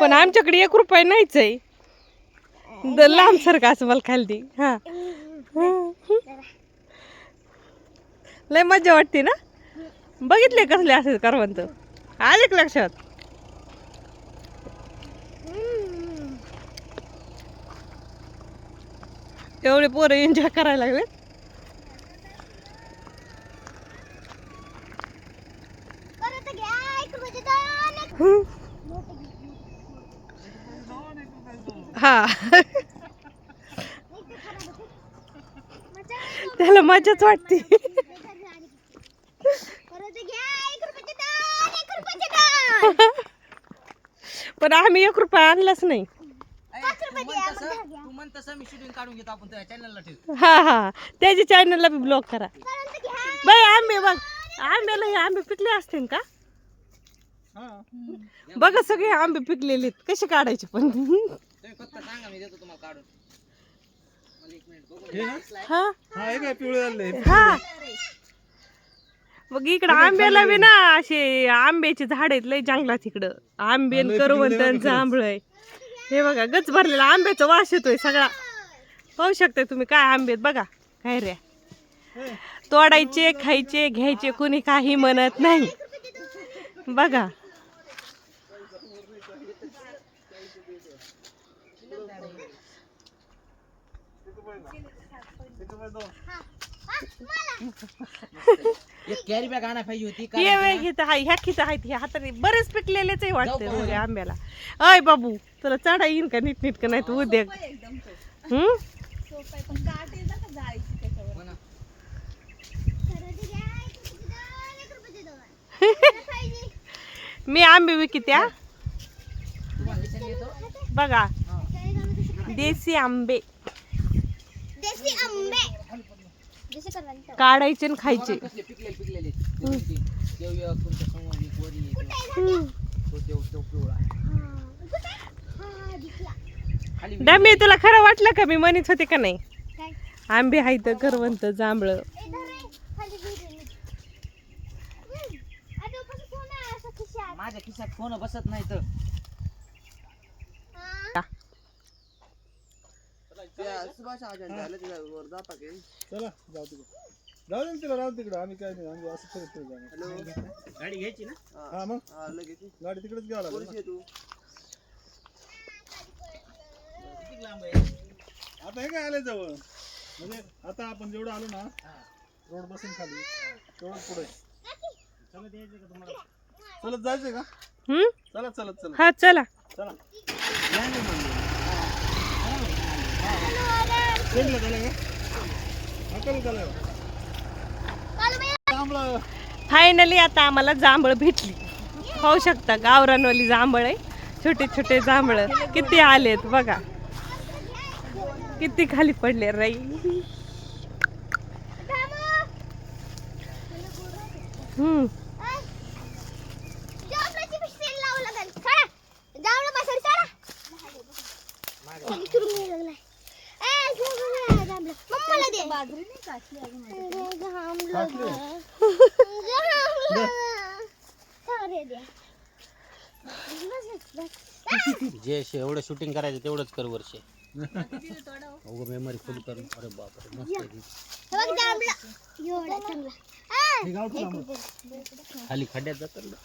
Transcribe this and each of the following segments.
पण आमच्याकडे एक रुपये नाहीच आहे. द- लांब सारखं असं मला खालती हा. लय मजा वाटते ना? बघितले कसले असे करवंत आले का लक्षात. एवढे पोरं एन्जॉय करायला लागले हा। मजा त्याला मजाच वाटते. परत घ्या एक रुपयाचे दोन एक रुपयाचे दोन पण आम्ही एक रुपया आणलाच नाही. पाच रुपये द्या मग दहा घ्या तू म्हण तसं मी शूटिंग काढून घेतो आपण त्या चॅनलला ठेव हा हा. त्याच्या चॅनलला बी ब्लॉक करा. परत घ्या बाई आंबे बघ. आंब्याला हे आंबे पिकले असतील का? बघा सगळे आंबे पिकलेले आहेत. कसे काढायचे पण? तुम्ही फक्त सांगा मी देतो तुम्हाला काढून. मला एक मिनिट बघू हा हा? हे काय पिवळे झाले हा. मग इकडं आंब्याला बी ना असे आंब्याचे झाड आहेत लय जंगलात इकडं. आंबे लय करवंत पिकलेले आणि बघा जांभळ आहे. हे बघा गच भरलेला आंब्याचा वास येतोय सगळा. पाहू शकता तुम्ही काय आंबे बघा. काय रे? तोडायचे खायचे घ्यायचे कुणी काही म्हणत नाही. बघा. एक कॅरी बॅग आणा पाहिजे होती हे वेळ घेत आहे ह्या खित आहेत ह्या हाताने बरेच पिकलेलेच आहे वाटते म्हणजे आंब्याला. अय बाबू तुला चढा येईन का नीट नीट का नाही तू उद्या. हम्म? हो मी आंबे निशाण देतो. बघा? देसी आंबे. देशी आंबे. काढायचे आणि खायचे. हा डमी तुला खरं वाटलं का? मी म्हणत होते का नाही? आंबे आहेत करवंत जांभळ. माझ्या खिशात फोन बसत नाही तर. चला जाऊ तिकडे. जाऊ दे ना तिला राहू तिकडे. आम्ही काय नाही आम्ही असं फिरत फिरत जाणार. गाडी घ्यायची ना? हा. मग? गाडी तिकडेच घ्यावं लागेल ना. किती लांब आहे? आता हे काय आले जवळ? म्हणजे आता आपण जेवढं आलो ना रोड बसून खाली तेवढं पुढे. चला द्यायचं का तुम्हाला? चलत जायचंय का? हम्म? चला चलत चला हा चला. चला. फायनली आता आम्हाला जांभळ भेटली. पाहू शकता गावरानवाली जांभळ आहे. छोटे छोटे जांभळ. किती आलेत बघा. किती खाली पडले राई हम्म. जे शे- एवढं शूटिंग करायचं तेवढंच कर वर्ष अगं मेमरी फुल कर अरे बापरे मस्त आहे ती. हे गावठी थांबलं खाली खड्ड्यात जातात ना.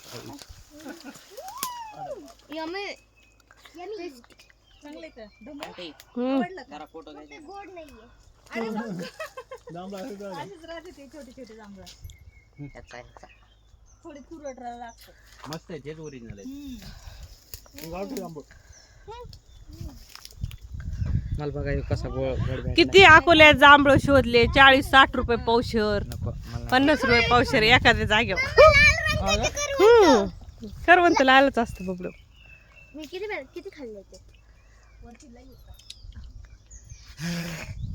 फोटो घ्यायचा. गोड नाहीये. जांभळं. मस्त आहे तेच ओरिजिनल आहे. हे गावठी आंबट मला बघा हे कसा गोळ गोड भेटला. किती अकोल्यात जांभळ शोधले? चाळीस साठ रुपये पावशर. नको मला पन्नास रुपये पावशर एखाद्या जागेवर. हम्म. करवंत लालच असतं बबडू मी किती वेळ किती खाल्ले ते